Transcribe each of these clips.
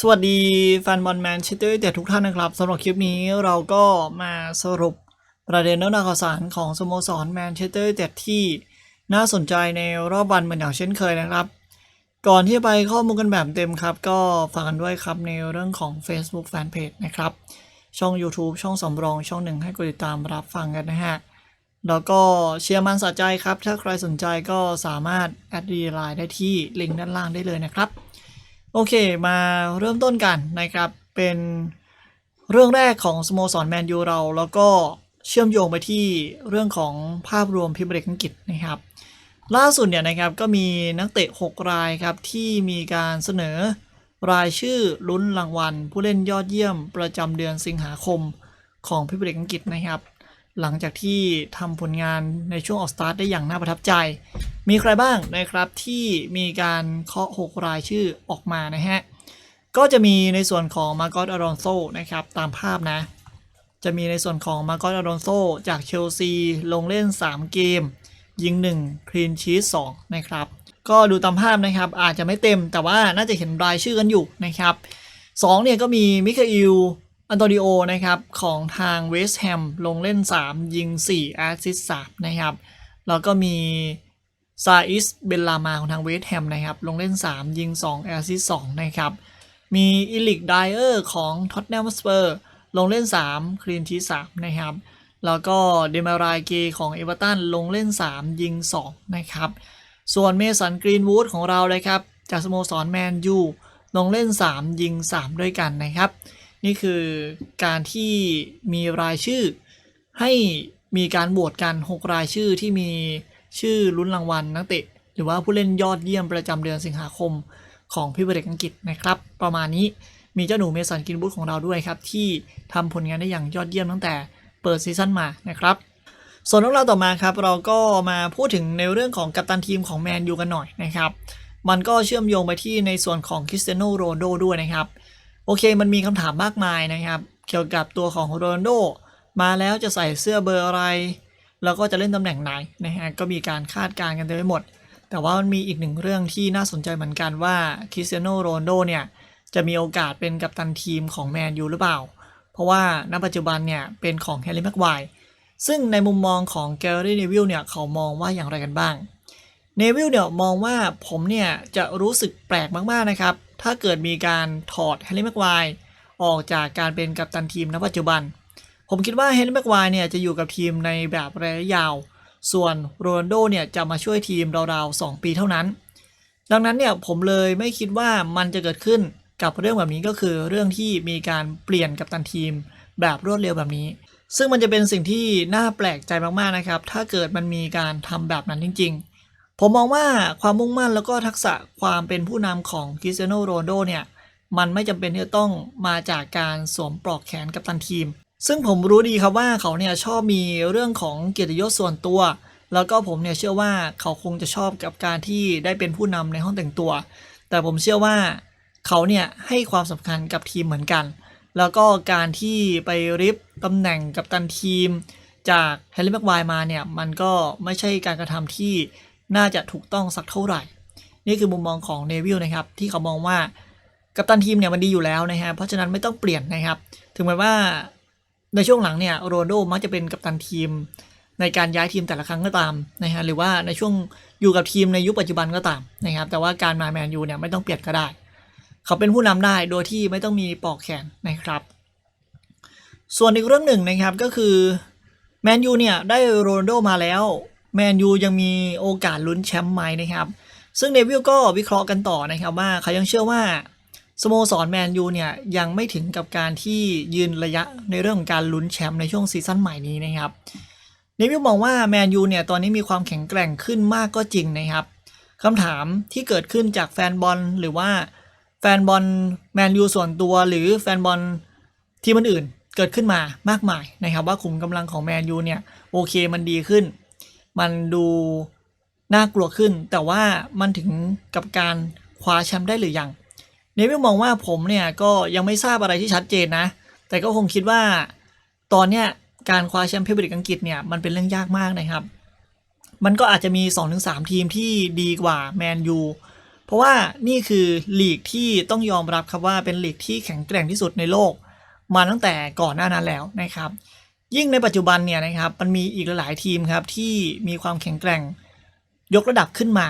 สวัสดีแฟนบอลแมนเชสเตอร์เดทุกท่านนะครับสำหรับคลิปนี้เราก็มาสรุปประเด็นเรื่องราวข่าวสารของสโมสรแมนเชสเตอร์เดที่น่าสนใจในรอบวันเหมือนอย่างเช่นเคยนะครับ ก่อนที่จะไปข้อมูลกันแบบเต็มครับ ก็ฝากกันด้วยครับในเรื่องของ Facebook Fanpage นะครับ ช่อง YouTube ช่องสำรองช่องหนึ่งให้กดติดตามรับฟังกันนะฮะแล้วก็เชียร์มันสะใจครับ ถ้าใครสนใจก็สามารถแอดดีไลน์ได้ที่ลิงก์ด้านล่างได้เลยนะครับ โอเคมาเริ่มต้นกันนะครับ เป็นเรื่องแรกของสโมสรแมนยูเรา แล้วก็เชื่อมโยงไปที่เรื่องของภาพรวมพิมพ์เล็กอังกฤษนะครับ ล่าสุดเนี่ยนะครับก็มีนักเตะ 6 รายครับ ที่มีการเสนอรายชื่อลุ้นรางวัล ผู้เล่นยอดเยี่ยมประจำเดือนสิงหาคมของพิมพ์เล็กอังกฤษนะครับ หลังจากที่ทำผลงานในช่วงออกสตาร์ทได้อย่างน่าประทับใจ มีใครบ้างนะครับที่มีการเคาะ 6 รายชื่อออกมานะฮะ ก็จะมีในส่วนของมา g ก t อารอนโซนะครับตามภาพนะ จะมีในส่วนของมา g ก t อารอนโซจากเชลซีลงเล่น 3 เกม ยิง 1 คลีนชีส2นะครับ ก็ดูตามภาพนะครับอาจจะไม่เต็มแต่ว่าน่าจะเห็นรายชื่อกันอยู่นะครับ2เนี่ยก็มีมิคาอิล อันโตนิโอนะครับของทางเวสต์แฮมลงเล่น 3 ยิง 4 แอสซิสต์3นะครับ แล้วก็มีซาอิสเบลลามาของทางเวสต์แฮมนะครับ ลงเล่น 3 ยิง 2 แอสซิสต์2นะครับ มีอิลิกไดเออร์ของท็อตแนมสเปอร์ลงเล่น 3 คลีนที3นะครับ แล้วก็เดมารายเกของเอเวอร์ตันลงเล่น 3 ยิง 2 นะครับ ส่วนเมสันกรีนวูดของเราเลยครับ จากสโมสรแมนยูลงเล่น 3 ยิง 3 ด้วยกันนะครับ นี่คือการที่มีรายชื่อ ให้มีการโหวตกัน 6 รายชื่อที่มีชื่อลุ้นรางวัลนักเตะ หรือว่าผู้เล่นยอดเยี่ยมประจำเดือนสิงหาคมของพิเวเรกอังกฤษนะครับ ประมาณนี้มีเจ้าหนูเมสันกินบูธของเราด้วยครับ ที่ทำผลงานได้อย่างยอดเยี่ยมตั้งแต่เปิดซีซั่นมานะครับ ส่วนเรื่องราวต่อมาครับ เราก็มาพูดถึงในเรื่องของกัปตันทีมของแมนยูกันหน่อยนะครับ มันก็เชื่อมโยงไปที่ในส่วนของคริสเตียโนโรนโดด้วยนะครับ โอเคมันมีคำถามมากมายนะครับ เกี่ยวกับตัวของโรนลโดมาแล้วจะใส่เสื้อเบอร์อะไร แล้วก็จะเล่นตำแหน่งไหนนะฮะก็มีการคาดการณ์กันเต็มไปหมด แต่ว่ามันมีอีกหนึ่งเรื่องที่น่าสนใจเหมือนกันว่าคริสเตียโนโรนลโดเนี่ยจะมีโอกาสเป็นกัปตันทีมของแมนยูหรือเปล่า เพราะว่าณปัจจุบันเนี่ยเป็นของแฮร์รี่แม็กไวร์ซึ่งในมุมมองของแกลลี่เนวิลเนี่ยเขามองว่าอย่างไรกันบ้าง เนวิลเนี่ยมองว่าผมเนี่ยจะรู้สึกแปลกมากๆนะครับ ถ้าเกิดมีการถอดแฮร์รี่แม็กไวร์ออกจากการเป็นกัปตันทีมณปัจจุบัน ผมคิดว่าเฮนรี่แม็กไวร์เนี่ยจะอยู่กับทีมในแบบระยะยาว ส่วนโรนัลโดเนี่ยจะมาช่วยทีมราวๆ 2 ปีเท่านั้น ดังนั้นเนี่ยผมเลยไม่คิดว่ามันจะเกิดขึ้นกับเรื่องแบบนี้ก็คือเรื่องที่มีการเปลี่ยนกัปตันทีมแบบรวดเร็วแบบนี้ ซึ่งมันจะเป็นสิ่งที่น่าแปลกใจมากๆนะครับ ถ้าเกิดมันมีการทำแบบนั้นจริง ๆ ผมมองว่าความมุ่งมั่นแล้วก็ทักษะความเป็นผู้นำของคริสเตียโนโรนโดเนี่ย มันไม่จำเป็นที่จะต้องมาจากการสวมปลอกแขนกับตันทีม ซึ่งผมรู้ดีครับว่าเขาเนี่ยชอบมีเรื่องของเกียรติยศส่วนตัว แล้วก็ผมเนี่ยเชื่อว่าเขาคงจะชอบกับการที่ได้เป็นผู้นำในห้องแต่งตัว แต่ผมเชื่อว่าเขาเนี่ยให้ความสำคัญกับทีมเหมือนกัน แล้วก็การที่ไปริบตำแหน่งกับตันทีม จากแฮร์รี่แม็กไวร์มาเนี่ยมันก็ไม่ใช่การกระทำที่ น่าจะถูกต้องสักเท่าไหร่ นี่คือมุมมองของเนวิลนะครับ ที่เขามองว่ากัปตันทีมเนี่ยมันดีอยู่แล้วนะฮะเพราะฉะนั้นไม่ต้องเปลี่ยนนะครับ ถึงแม้ว่าในช่วงหลังเนี่ยโรนโดมักจะเป็นกัปตันทีมในการย้ายทีมแต่ละครั้งก็ตามนะฮะหรือว่าในช่วงอยู่กับทีมในยุคปัจจุบันก็ตามนะครับ แต่ว่าการมาแมนยูเนี่ยไม่ต้องเปลี่ยนก็ได้ เขาเป็นผู้นำได้โดยที่ไม่ต้องมีปอกแขนนะครับ ส่วนอีกเรื่องหนึ่งนะครับก็คือแมนยูเนี่ยได้โรนโดมาแล้ว แมนยูยังมีโอกาสลุ้นแชมป์ไหมนะครับ ซึ่งเนวิลก็วิเคราะห์กันต่อนะครับว่าเขายังเชื่อว่าสโมสรแมนยูเนี่ยยังไม่ถึงกับการที่ยืนระยะในเรื่องของการลุ้นแชมป์ในช่วงซีซั่นใหม่นี้นะครับเนวิลมองว่าแมนยูเนี่ยตอนนี้มีความแข็งแกร่งขึ้นมากก็จริงนะครับคำถามที่เกิดขึ้นจากแฟนบอลหรือว่าแฟนบอลแมนยูส่วนตัวหรือแฟนบอลทีมอื่นเกิดขึ้นมามากมายนะครับ ว่าขุมกำลังของแมนยูเนี่ยโอเคมันดีขึ้น มันดูน่ากลัวขึ้น แต่ว่ามันถึงกับการคว้าแชมป์ได้หรือยังเนวิลมองว่าผมเนี่ยก็ยังไม่ทราบอะไรที่ชัดเจนนะ แต่ก็คงคิดว่าตอนเนี้ยการคว้าแชมป์พรีเมียร์ลีกอังกฤษเนี่ยมันเป็นเรื่องยากมากนะครับ มันก็อาจจะมี 2-3 ทีมที่ดีกว่าแมนยูเพราะว่านี่คือลีกที่ต้องยอมรับครับว่าเป็นลีกที่แข็งแกร่งที่สุดในโลก มาตั้งแต่ก่อนหน้านั้นแล้วนะครับ ยิ่งในปัจจุบันเนี่ยนะครับมันมีอีกหลายทีมครับที่มีความแข็งแกร่ง ยกระดับขึ้นมา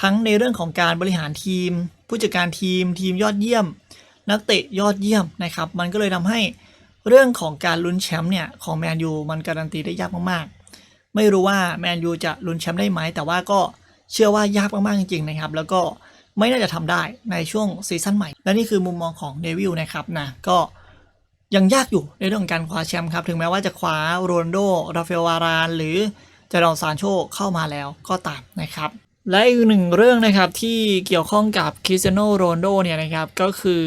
ทั้งในเรื่องของการบริหารทีม ผู้จัดการทีม ทีมยอดเยี่ยม นักเตะยอดเยี่ยมนะครับมันก็เลยทำให้เรื่องของการลุ้นแชมป์เนี่ยของแมนยูมันการันตีได้ยากมากๆ ไม่รู้ว่าแมนยูจะลุ้นแชมป์ได้ไหม แต่ว่าก็เชื่อว่ายากมากๆจริงๆนะครับ แล้วก็ไม่น่าจะทำได้ในช่วงซีซั่นใหม่ และนี่คือมุมมองของเดวิลนะครับนะก็ ยังยากอยู่ในเรื่องของการคว้าแชมป์ครับ ถึงแม้ว่าจะคว้าโรนโด ราฟเอลวาราน หรือจารอนซานโชเข้ามาแล้วก็ตามนะครับ และอีกหนึ่งเรื่องนะครับที่เกี่ยวข้องกับคริสเตียโนโรนโดเนี่ยนะครับก็คือ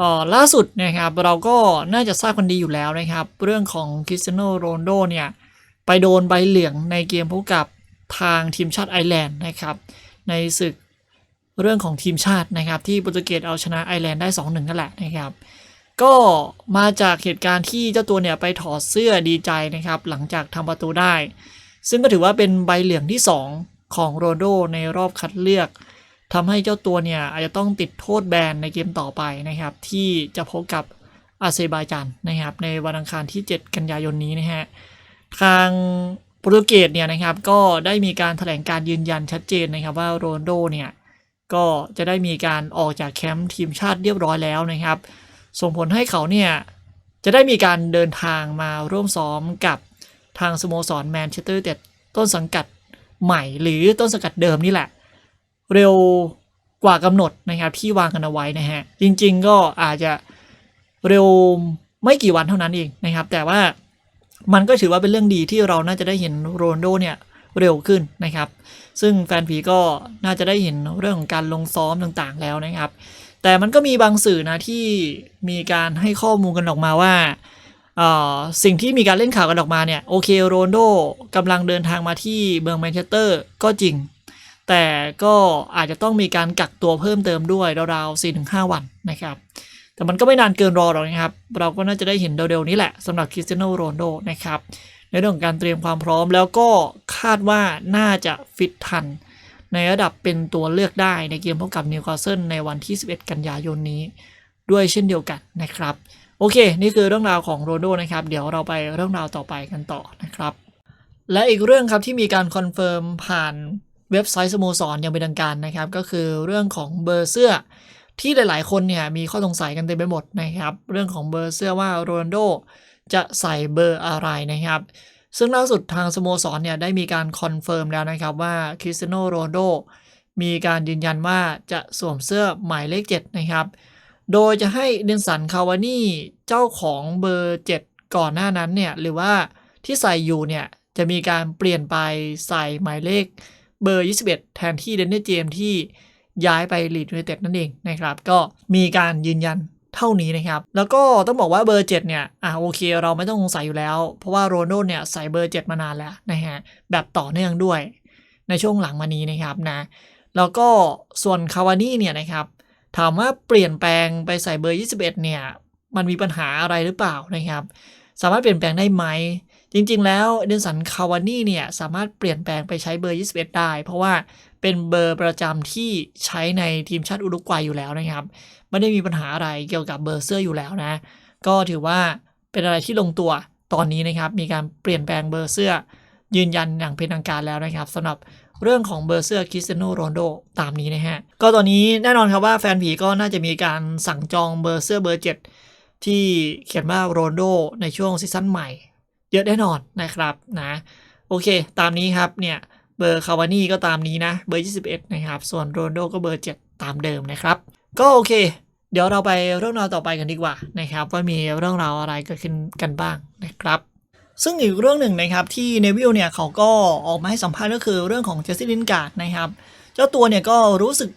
ออล่าสุดนะครับเราก็น่าจะทราบกันดีอยู่แล้วนะครับ เรื่องของคริสเตียโนโรนโดเนี่ยไปโดนใบเหลืองในเกมพบกับทางทีมชาติไอร์แลนด์นะครับ ในศึกเรื่องของทีมชาตินะครับ ที่โปรตุเกสเอาชนะไอร์แลนด์ได้ 2-1 นั่นแหละนะครับ ก็มาจากเหตุการณ์ที่เจ้าตัวเนี่ยไปถอดเสื้อดีใจนะครับ หลังจากทำประตูได้ ซึ่งก็ถือว่าเป็นใบเหลืองที่ 2 ของโรนโดในรอบคัดเลือกทำให้เจ้าตัวเนี่ยอาจจะต้องติดโทษแบนในเกมต่อไปนะครับ ที่จะพบกับอาเซอร์จานนะครับ ในวันอังคารที่ 7 กันยายนนี้นะฮะทางโปรตุเกสเนี่ยนะครับก็ได้มีการแถลงการยืนยันชัดเจนนะครับว่าโรนโดเนี่ยก็จะได้มีการออกจากแคมป์ทีมชาติเรียบร้อยแล้วนะครับ ส่งผลให้เขาเนี่ยจะได้มีการเดินทางมาร่วมซ้อมกับทางสโมสรแมนเชสเตอร์แต่ต้นสังกัดใหม่หรือต้นสังกัดเดิมนี่แหละ เร็วกว่ากำหนดนะครับที่วางกันเอาไว้นะฮะ จริงๆก็อาจจะเร็วไม่กี่วันเท่านั้นเองนะครับ แต่ว่ามันก็ถือว่าเป็นเรื่องดีที่เราน่าจะได้เห็นโรนโดเนี่ยเร็วขึ้นนะครับ ซึ่งแฟนผีก็น่าจะได้เห็นเรื่องของการลงซ้อมต่างๆแล้วนะครับ แต่มันก็มีบางสื่อนะที่มีการให้ข้อมูลกันออกมาว่าออสิ่งที่มีการเล่นข่าวกันออกมาเนี่ยโอเคโรนโดกำลังเดินทางมาที่เมืองแมนเชสเตอร์ก็จริง แต่ก็อาจจะต้องมีการกักตัวเพิ่มเติมด้วยราวๆ4-5 วันนะครับ แต่มันก็ไม่นานเกินรอหรอกนะครับ เราก็น่าจะได้เห็นเร็วๆนี้แหละสำหรับคริสเตียโนโรนโดนะครับในเรื่องของการเตรียมความพร้อมแล้วก็คาดว่าน่าจะฟิตทัน ในระดับเป็นตัวเลือกได้ในเกมพบกับนิวคาสเซิลในวันที่ 11 กันยายนนี้ด้วยเช่นเดียวกันนะครับ โอเค นี่คือเรื่องราวของโรนลโดนะครับ เดี๋ยวเราไปเรื่องราวต่อไปกันต่อนะครับ และอีกเรื่องครับที่มีการคอนเฟิร์มผ่านเว็บไซต์สโมสรอย่างเป็นทางการนะครับ ก็คือเรื่องของเบอร์เสื้อที่หลายๆ คนเนี่ยมีข้อสงสัยกันเต็มไปหมดนะครับ เรื่องของเบอร์เสื้อว่าโรนลโดจะใส่เบอร์อะไรนะครับ ซึ่งล่าสุดทางสโมสรเนี่ยได้มีการคอนเฟิร์มแล้วนะครับว่าคริสเตียโนโรนโดมีการยืนยันว่าจะสวมเสื้อหมายเลข 7 นะครับ โดยจะให้เดนสันคาวานี่เจ้าของเบอร์ 7 ก่อนหน้านั้นเนี่ยหรือว่าที่ใส่อยู่เนี่ยจะมีการเปลี่ยนไปใส่หมายเลขเบอร์ 21 แทนที่เดนเนเจมที่ย้ายไปลีดยูไนเต็ดนั่นเองนะครับ ก็มีการยืนยัน เท่านี้นะครับ แล้วก็ต้องบอกว่าเบอร์ 7 เนี่ยอ่าโอเค เราไม่ต้องสงสัยอยู่แล้ว เพราะว่าโรนัลด์เนี่ยใส่เบอร์ 7 มานานแล้วนะฮะแบบต่อเนื่องด้วย ในช่วงหลังมานี้นะครับนะแล้วก็ส่วนคาวานี่เนี่ยนะครับถามว่าเปลี่ยนแปลงไปใส่เบอร์ 21 เนี่ย มันมีปัญหาอะไรหรือเปล่านะครับ สามารถเปลี่ยนแปลงได้ไหม จริงๆ แล้วเดนสันคาวานี่เนี่ยสามารถเปลี่ยนแปลงไปใช้เบอร์ 21 ได้ เพราะว่าเป็นเบอร์ประจำที่ใช้ในทีมชาติอุรุกวัยอยู่แล้วนะครับ ไม่ได้มีปัญหาอะไรเกี่ยวกับเบอร์เสื้ออยู่แล้วนะ ก็ถือว่าเป็นอะไรที่ลงตัวตอนนี้นะครับ มีการเปลี่ยนแปลงเบอร์เสื้อ ยืนยันอย่างเป็นทางการแล้วนะครับสำหรับเรื่องของเบอร์เสื้อคริสเตียโนโรนโดตามนี้นะฮะ ก็ตอนนี้แน่นอนครับว่าแฟนผีก็น่าจะมีการสั่งจองเบอร์เสื้อเบอร์ 7 ที่เขียนว่าโรนโดในช่วงซีซั่นใหม่ เยอะแน่นอนนะครับนะโอเค ตามนี้ครับเนี่ยเบอร์คาวานี่ก็ตามนี้นะเบอร์ 21 นะครับ ส่วนโรนโดก็เบอร์ 7 ตามเดิมนะครับ ก็โอเค เดี๋ยวเราไปเรื่องราวต่อไปกันดีกว่านะครับ ว่ามีเรื่องราวอะไรเกิดขึ้นกันบ้างนะครับ ซึ่งอีกเรื่องหนึ่งนะครับที่เนวิลเนี่ยเขาก็ออกมาให้สัมภาษณ์ก็คือเรื่องของเจสซี่ลินการ์ดนะครับ เจ้าตัวเนี่ยก็รู้สึก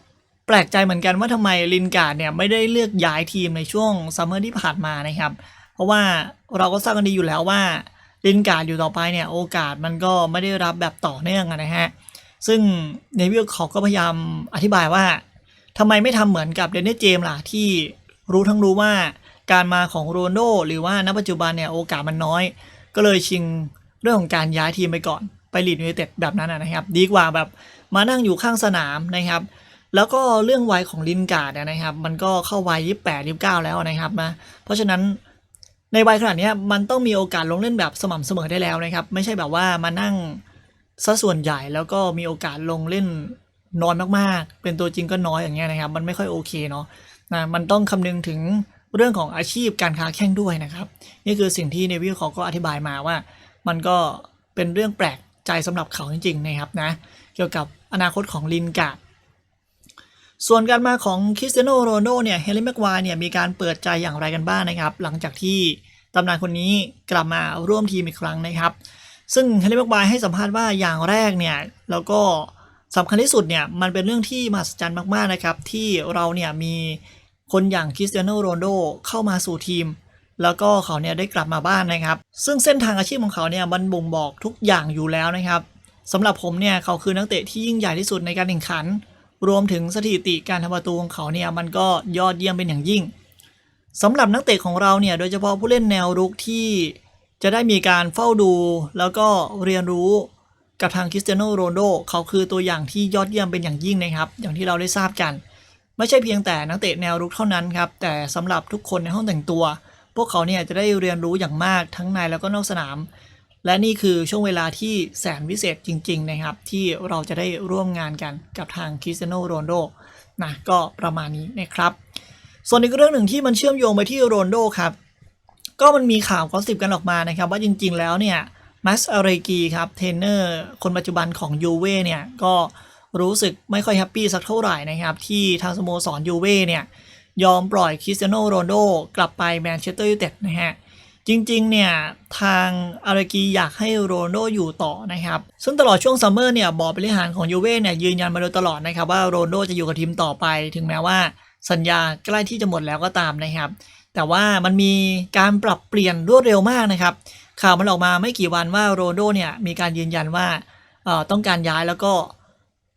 แปลกใจเหมือนกันว่าทำไมลินการ์ดเนี่ยไม่ได้เลือกย้ายทีมในช่วงซัมเมอร์ที่ผ่านมานะครับ เพราะว่าเราก็ทราบกันดีอยู่แล้วว่า ลินการ์ดอยู่ต่อไปเนี่ยโอกาสมันก็ไม่ได้รับแบบต่อเนื่องนะฮะ ซึ่งเนวิลเขาก็พยายามอธิบายว่าทำไมไม่ทำเหมือนกับเดนเนเจมล่ะที่รู้ทั้งรู้ว่าการมาของโรนโดหรือว่าณปัจจุบันเนี่ยโอกาสมันน้อย ก็เลยชิงเรื่องของการย้ายทีมไปก่อนไปลีดยูไนเต็ดแบบนั้นนะครับ ดีกว่าแบบมานั่งอยู่ข้างสนามนะครับ แล้วก็เรื่องวัยของลินการ์ดนะครับ มันก็เข้าวัยยี่แปดยี่เก้าแล้วนะครับนะเพราะฉะนั้น ในวัยขนาดนี้มันต้องมีโอกาสลงเล่นแบบสม่ำเสมอได้แล้วนะครับ ไม่ใช่แบบว่ามานั่งซะส่วนใหญ่แล้วก็มีโอกาสลงเล่นน้อยมากๆ เป็นตัวจริงก็น้อยอย่างเงี้ยนะครับ มันไม่ค่อยโอเคเนาะนะมันต้องคำนึงถึงเรื่องของอาชีพการค้าแข่งด้วยนะครับ นี่คือสิ่งที่เนวิลเขาก็อธิบายมาว่า มันก็เป็นเรื่องแปลกใจสำหรับเขาจริงๆนะครับนะเกี่ยวกับอนาคตของลินกาดส่วนการมาของคริสเตียโนโรนัลโดเนี่ยเฮลิแม็กวาเนี่ยมีการเปิดใจอย่างไรกันบ้างนะครับ หลังจากที่ ตำนานคนนี้กลับมาร่วมทีมอีกครั้งนะครับ ซึ่งเฮลิแม็กควายให้สัมภาษณ์ว่าอย่างแรกเนี่ยแล้วก็สำคัญที่สุดเนี่ยมันเป็นเรื่องที่มหัศจรรย์มากๆนะครับที่เราเนี่ยมีคนอย่างคริสเตียโนโรนโดเข้ามาสู่ทีม แล้วก็เขาเนี่ยได้กลับมาบ้านนะครับ ซึ่งเส้นทางอาชีพของเขาเนี่ยมันบ่งบอกทุกอย่างอยู่แล้วนะครับสำหรับผมเนี่ยเขาคือนักเตะที่ยิ่งใหญ่ที่สุดในการแข่งขัน รวมถึงสถิติการทำประตูของเขาเนี่ยมันก็ยอดเยี่ยมเป็นอย่างยิ่ง สำหรับนักเตะของเราเนี่ยโดยเฉพาะผู้เล่นแนวรุกที่จะได้มีการเฝ้าดู แล้วก็เรียนรู้กับทางคริสเตียโนโรนโดเขาคือตัวอย่างที่ยอดเยี่ยมเป็นอย่างยิ่งนะครับ อย่างที่เราได้ทราบกัน ไม่ใช่เพียงแต่นักเตะแนวรุกเท่านั้นครับ แต่สำหรับทุกคนในห้องแต่งตัว พวกเขาเนี่ยจะได้เรียนรู้อย่างมากทั้งในแล้วก็นอกสนาม และนี่คือช่วงเวลาที่แสนวิเศษจริง ๆ นะครับ ที่เราจะได้ร่วมงานกันกับทางคริสเตียโนโรนโดนะก็ประมาณนี้นะครับ ส่วนอีกเรื่องหนึ่งที่มันเชื่อมโยงไปที่โรนโดครับ ก็มันมีข่าวกอสิบกันออกมานะครับ ว่าจริงๆแล้วเนี่ยมัสอาเรกีครับเทรนเนอร์คนปัจจุบันของยูเว่เนี่ยก็รู้สึกไม่ค่อยแฮปปี้สักเท่าไหร่นะครับ ที่ทางสโมสรยูเว่เนี่ยยอมปล่อยคริสเตียโนโรนโดกลับไปแมนเชสเตอร์ยูไนเต็ดนะฮะจริงๆ เนี่ย ทางอารากีอยากให้โรนโดอยู่ต่อนะครับ ซึ่งตลอดช่วงซัมเมอร์เนี่ยบอร์ดบริหารของยูเว่เนี่ยยืนยันมาโดยตลอดนะครับว่าโรนโดจะอยู่กับทีมต่อไป ถึงแม้ว่า สัญญาใกล้ที่จะหมดแล้วก็ตามนะครับ แต่ว่ามันมีการปรับเปลี่ยนรวดเร็วมากนะครับ ข่าวมันออกมาไม่กี่วันว่าโรนโดเนี่ยมีการยืนยันว่าต้องการย้ายแล้วก็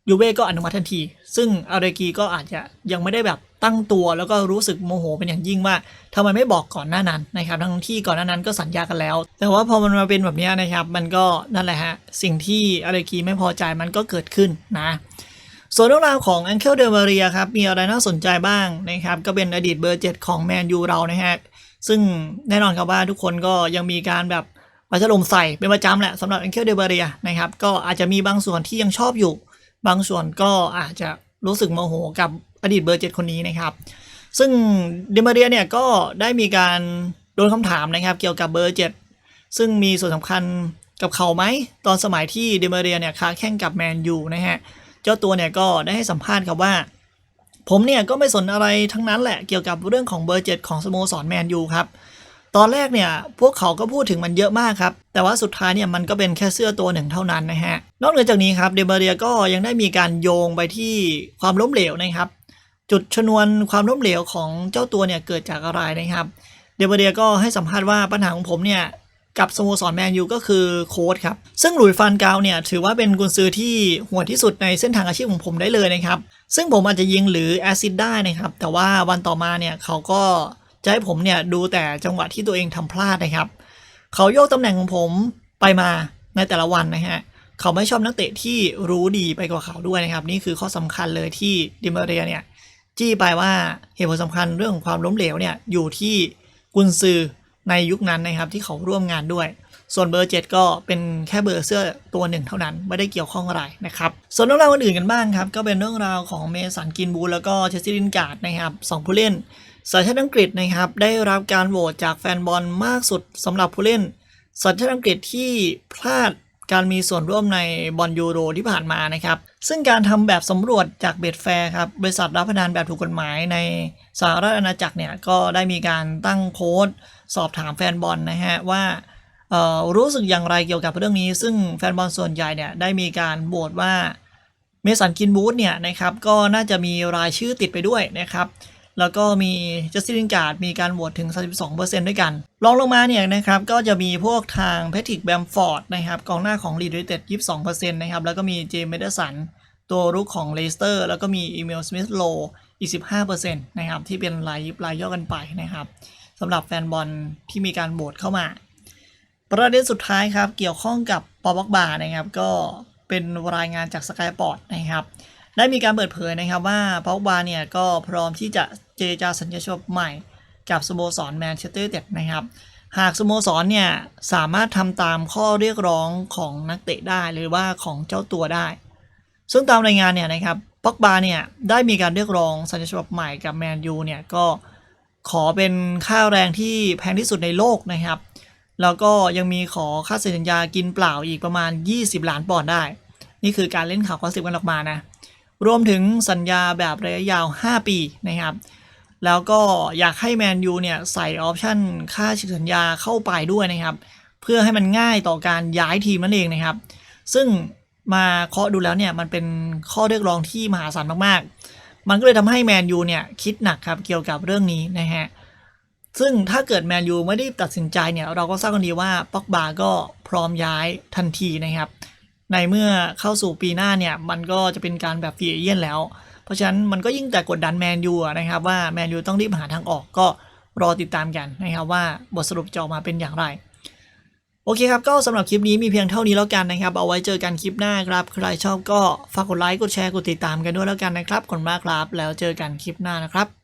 ยูเว่ก็อนุมัติทันที ซึ่งอารากีก็อาจจะยังไม่ได้แบบตั้งตัว แล้วก็รู้สึกโมโหเป็นอย่างยิ่งว่าทำไมไม่บอกก่อนหน้านั้นนะครับ ทั้งที่ก่อนหน้านั้นก็สัญญากันแล้ว แต่ว่าพอมันมาเป็นแบบนี้นะครับ มันก็นั่นแหละฮะ สิ่งที่อารากีไม่พอใจมันก็เกิดขึ้นนะ ส่วนเรื่องราวของแองเ l ลเดอ m เรียครับ มีอะไรน่าสนใจบ้างนะครับ ก็เป็นอดีตเบอร์เจ็ดของแมนยูเรานะฮะ ซึ่งแน่นอนครับว่าทุกคนก็ยังมีการแบบปัจลมใส่เป็นประจำแหละสำหรับแองเ l ลเดอ m เรียนะครับ ก็อาจจะมีบางส่วนที่ยังชอบอยู่ บางส่วนก็อาจจะรู้สึกโมโหกับอดีตเบอร์เจ็ดคนนี้นะครับ ซึ่งเดมเรียเนี่ยก็ได้มีการโดนคำถามนะครับเกี่ยวกับเบอร์เจ็ดซึ่งมีส่วนสำคัญกับเขาไหมตอนสมัยที่เดมเรียเนี่ยค้าแข่งกับแมนยูนะฮะ เจ้าตัวเนี่ยก็ได้ให้สัมภาษณ์ครับว่า ผมเนี่ยก็ไม่สนอะไรทั้งนั้นแหละเกี่ยวกับเรื่องของเบอร์เจ็ดของสโมสรแมนยูครับตอนแรกเนี่ยพวกเขาก็พูดถึงมันเยอะมากครับ แต่ว่าสุดท้ายเนี่ยมันก็เป็นแค่เสื้อตัวหนึ่งเท่านั้นนะฮะ นอกเหนือจากนี้ครับเดเบเรียก็ยังได้มีการโยงไปที่ความล้มเหลวนะครับ จุดชนวนความล้มเหลวของเจ้าตัวเนี่ยเกิดจากอะไรนะครับ เดเบเรียก็ให้สัมภาษณ์ว่าปัญหาของผมเนี่ย กับสโมสรแมนยูก็คือโค้ดครับ ซึ่งหลุยฟันกาวเนี่ยถือว่าเป็นกุนซือที่หัวที่สุดในเส้นทางอาชีพของผมได้เลยนะครับ ซึ่งผมอาจจะยิงหรือแอซิดได้นะครับ แต่ว่าวันต่อมาเนี่ยเขาก็จะให้ผมเนี่ยดูแต่จังหวะที่ตัวเองทำพลาดนะครับ เขาโยกตำแหน่งของผมไปมาในแต่ละวันนะฮะเขาไม่ชอบนักเตะที่รู้ดีไปกว่าเขาด้วยนะครับ นี่คือข้อสำคัญเลยที่ดิมาเรียเนี่ยจี้ไปว่าเหตุผลสำคัญเรื่องของความล้มเหลวเนี่ยอยู่ที่กุนซือ ในยุคนั้นนะครับที่เขาร่วมงานด้วย ส่วนเบอร์เจ็ดก็เป็นแค่เบอร์เสื้อตัวหนึ่งเท่านั้นไม่ได้เกี่ยวข้องอะไรนะครับส่วนเรื่องราวอื่นกันบ้างครับก็เป็นเรื่องราวของเมสันกินบูลแล้วก็เชสซิลินการ์ดนะครับสองผู้เล่นสัญชาติอังกฤษนะครับได้รับการโหวตจากแฟนบอลมากสุดสำหรับผู้เล่นสัญชาติอังกฤษที่พลาด การมีส่วนร่วมในบอลยูโรที่ผ่านมานะครับ ซึ่งการทำแบบสำรวจจากเบดแฟร์ครับ บริษัทรับพนันแบบถูกกฎหมายในสหรัฐอาณาจักรเนี่ยก็ได้มีการตั้งโค้ดสอบถามแฟนบอลนะฮะว่ารู้สึกอย่างไรเกี่ยวกับเรื่องนี้ ซึ่งแฟนบอลส่วนใหญ่เนี่ยได้มีการโหวตว่าเมสันกินบูธเนี่ยนะครับก็น่าจะมีรายชื่อติดไปด้วยนะครับ แล้วก็มีจัสตินการ์ดมีการโหวตถึง 32%ด้วยกันรองลงมาเนี่ยนะครับก็จะมีพวกทางแพทริกแบมฟอร์ดนะครับกองหน้าของลีด u เต็ด22%นะครับแล้วก็มีเจมส์เมเดสันตัวรุกของเลสเตอร์แล้วก็มีอีเมลสมิธโลอีก 15%นะครับที่เป็นรายยิบรายย่อกันไปนะครับสำหรับแฟนบอลที่มีการโหวตเข้ามา ประเด็นสุดท้ายครับเกี่ยวข้องกับปอบ็อกบานะครับก็เป็นรายงานจากสกายปอร์ตนะครับ ได้มีการเปิดเผยนะครับว่าปอกบาเนี่ยก็พร้อมที่จะเจรจาสัญญาฉบับใหม่กับสโมสรแมนเชสเตอร์เต็ดนะครับ หากสโมสรเนี่ยสามารถทำตามข้อเรียกร้องของนักเตะได้หรือว่าของเจ้าตัวได้ ซึ่งตามรายงานเนี่ยนะครับป็อกบาเนี่ยได้มีการเรียกร้องสัญญาฉบับใหม่กับแมนยูเนี่ยก็ขอเป็นค่าแรงที่แพงที่สุดในโลกนะครับ แล้วก็ยังมีขอค่าเซ็นสัญญากินเปล่าอีกประมาณ 20 ล้านปอนด์ได้ นี่คือการเล่นข่าวกอสิบกันออกมานะ รวมถึงสัญญาแบบระยะยาว 5 ปีนะครับ แล้วก็อยากให้แมนยูเนี่ยใส่ออปชั่นค่าฉีกสัญญาเข้าไปด้วยนะครับ เพื่อให้มันง่ายต่อการย้ายทีมนั่นเองนะครับ ซึ่งมาเคาะดูแล้วเนี่ยมันเป็นข้อเรียกร้องที่มหาศาลมากๆ มันก็เลยทำให้แมนยูเนี่ยคิดหนักครับเกี่ยวกับเรื่องนี้นะฮะ ซึ่งถ้าเกิดแมนยูไม่ได้ตัดสินใจเนี่ยเราก็ทราบกันดีว่าป็อกบาก็พร้อมย้ายทันทีนะครับ ในเมื่อเข้าสู่ปีหน้าเนี่ย มันก็จะเป็นการแบบฟรีเอเย่นแล้ว เพราะฉะนั้นมันก็ยิ่งแต่กดดันแมนยูนะครับว่าแมนยูต้องรีบหาทางออกก็รอติดตามกันนะครับว่าบทสรุปจะออกมาเป็นอย่างไร โอเคครับ ก็สำหรับคลิปนี้มีเพียงเท่านี้แล้วกันนะครับ เอาไว้เจอกันคลิปหน้าครับ ใครชอบก็ฝากกดไลค์กดแชร์กดติดตามกันด้วยแล้วกันนะครับขอบคุณมากครับ แล้วเจอกันคลิปหน้านะครับ